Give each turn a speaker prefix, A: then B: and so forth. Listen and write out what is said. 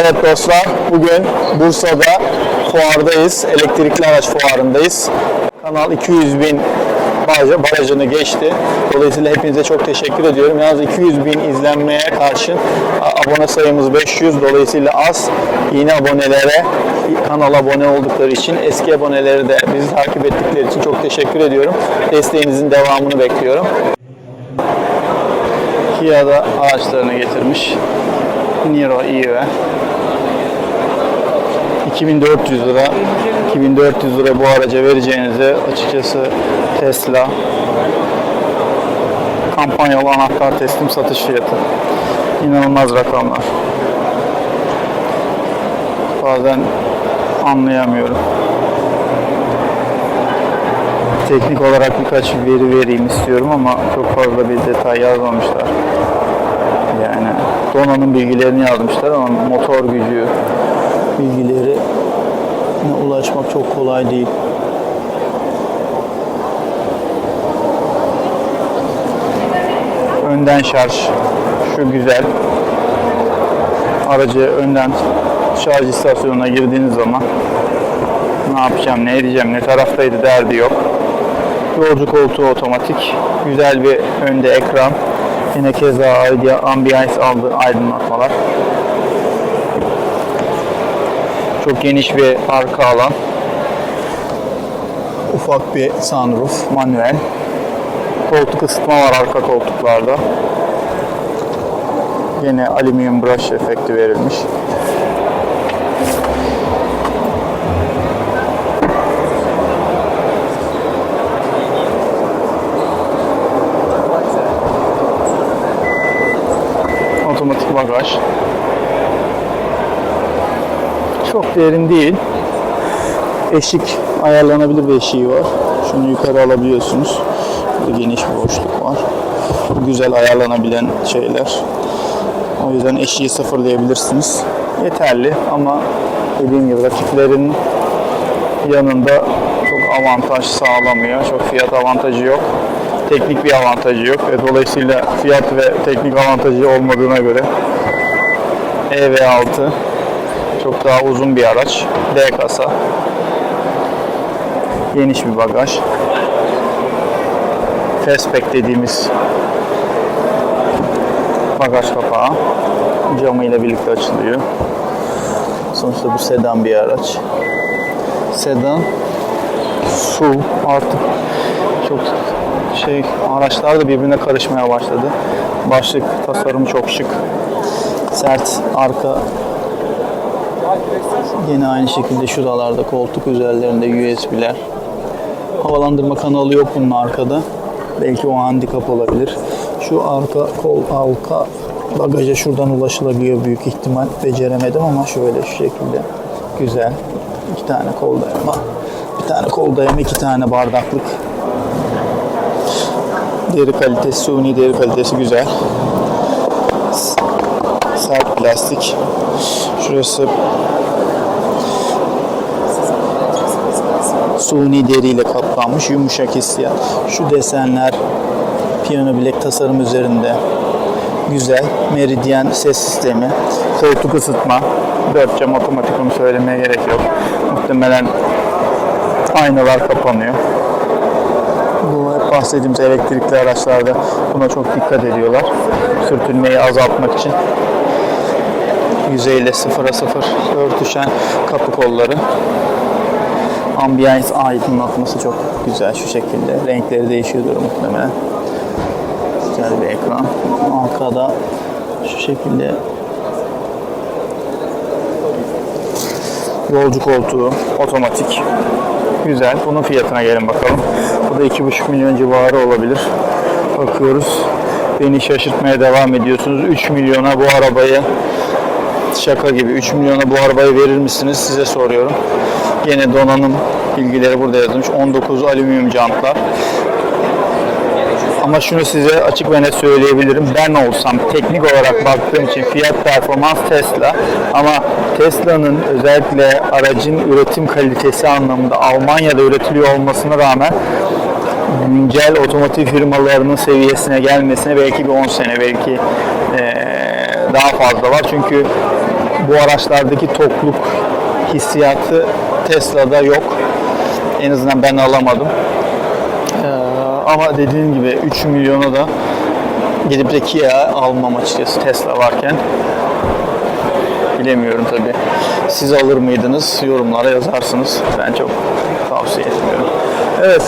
A: Evet dostlar, bugün Bursa'da fuardayız. Elektrikli araç fuarındayız. Kanal 200 bin baraj- barajını geçti. Dolayısıyla hepinize çok teşekkür ediyorum. Yalnız 200 bin izlenmeye karşın abone sayımız 500. Dolayısıyla az. Yeni abonelere, kanala abone oldukları için, eski aboneleri de bizi takip ettikleri için çok teşekkür ediyorum. Desteğinizin devamını bekliyorum. Kia da araçlarını getirmiş. Niro EV. 2400 lira. 2400 lira bu araca vereceğinize açıkçası Tesla kampanyalı anahtar teslim satış fiyatı. İnanılmaz rakamlar. Bazen anlayamıyorum. Teknik olarak birkaç veri vereyim istiyorum ama çok fazla bir detay yazmamışlar. Yani donanım bilgilerini yazmışlar ama motor gücü bilgileri ulaşmak çok kolay değil. Önden şarj şu güzel. Aracı önden şarj istasyonuna girdiğiniz zaman ne yapacağım, ne edeceğim, ne taraftaydı derdi yok. Yolcu koltuğu otomatik. Güzel bir önde ekran. Yine keza ambiance aldı aydınlatmalar. Çok geniş bir arka alan. Ufak bir sunroof, manuel. Koltuk ısıtma var arka koltuklarda. Yine alüminyum brush efekti verilmiş. Otomatik bagaj. Çok derin değil. Eşik ayarlanabilir bir eşiği var. Şunu yukarı alabiliyorsunuz. Burada geniş bir boşluk var. Güzel ayarlanabilen şeyler. O yüzden eşiği sıfırlayabilirsiniz. Yeterli ama dediğim gibi rakiplerin yanında çok avantaj sağlamıyor. Çok fiyat avantajı yok. Teknik bir avantajı yok. Ve dolayısıyla fiyat ve teknik avantajı olmadığına göre EV6 çok daha uzun bir araç. D kasa. Geniş bir bagaj. Fastback dediğimiz bagaj kapağı. Camıyla birlikte açılıyor. Sonuçta bu sedan bir araç. Sedan su artık çok şey araçlar da birbirine karışmaya başladı. Başlık tasarımı çok şık. Sert arka Yine aynı şekilde şuralarda koltuk üzerlerinde USB'ler. Havalandırma kanalı yok bunun arkada. Belki o handikap olabilir. Şu arka kol halka bagaja şuradan ulaşılabiliyor büyük ihtimal. Beceremedim ama şöyle şu şekilde. Güzel. İki tane kol dayama. Bir tane kol dayama, iki tane bardaklık. Deri kalitesi, suni deri kalitesi güzel. Sert plastik. Şurası suni deriyle kaplanmış yumuşak hissiyat. Şu desenler piyano bilek tasarım üzerinde güzel. Meridyen ses sistemi, koltuk ısıtma, 4 cam otomatik onu söylemeye gerek yok. Muhtemelen aynalar kapanıyor. Bu hep bahsettiğimiz elektrikli araçlarda buna çok dikkat ediyorlar. Sürtünmeyi azaltmak için. Yüzeyle sıfıra sıfır örtüşen kapı kolları. Ambiance aydınlatması çok güzel şu şekilde. Renkleri değişiyordur muhtemelen. Güzel bir ekran. Arkada şu şekilde yolcu koltuğu otomatik. Güzel. Bunun fiyatına gelin bakalım. Bu da 2,5 milyon civarı olabilir. Bakıyoruz. Beni şaşırtmaya devam ediyorsunuz. 3 milyona bu arabayı şaka gibi 3 milyona bu arabayı verir misiniz size soruyorum. Yine donanım bilgileri burada yazılmış. 19 alüminyum jantlar. Ama şunu size açık ve net söyleyebilirim. Ben olsam teknik olarak baktığım için fiyat performans Tesla ama Tesla'nın özellikle aracın üretim kalitesi anlamında Almanya'da üretiliyor olmasına rağmen güncel otomotiv firmalarının seviyesine gelmesine belki bir 10 sene belki daha fazla var. Çünkü bu araçlardaki tokluk hissiyatı Tesla'da yok. En azından ben alamadım. Ama dediğim gibi 3 milyona da gidip de Kia almam açıkçası Tesla varken. Bilemiyorum tabi. Siz alır mıydınız? Yorumlara yazarsınız. Ben çok tavsiye etmiyorum. Evet.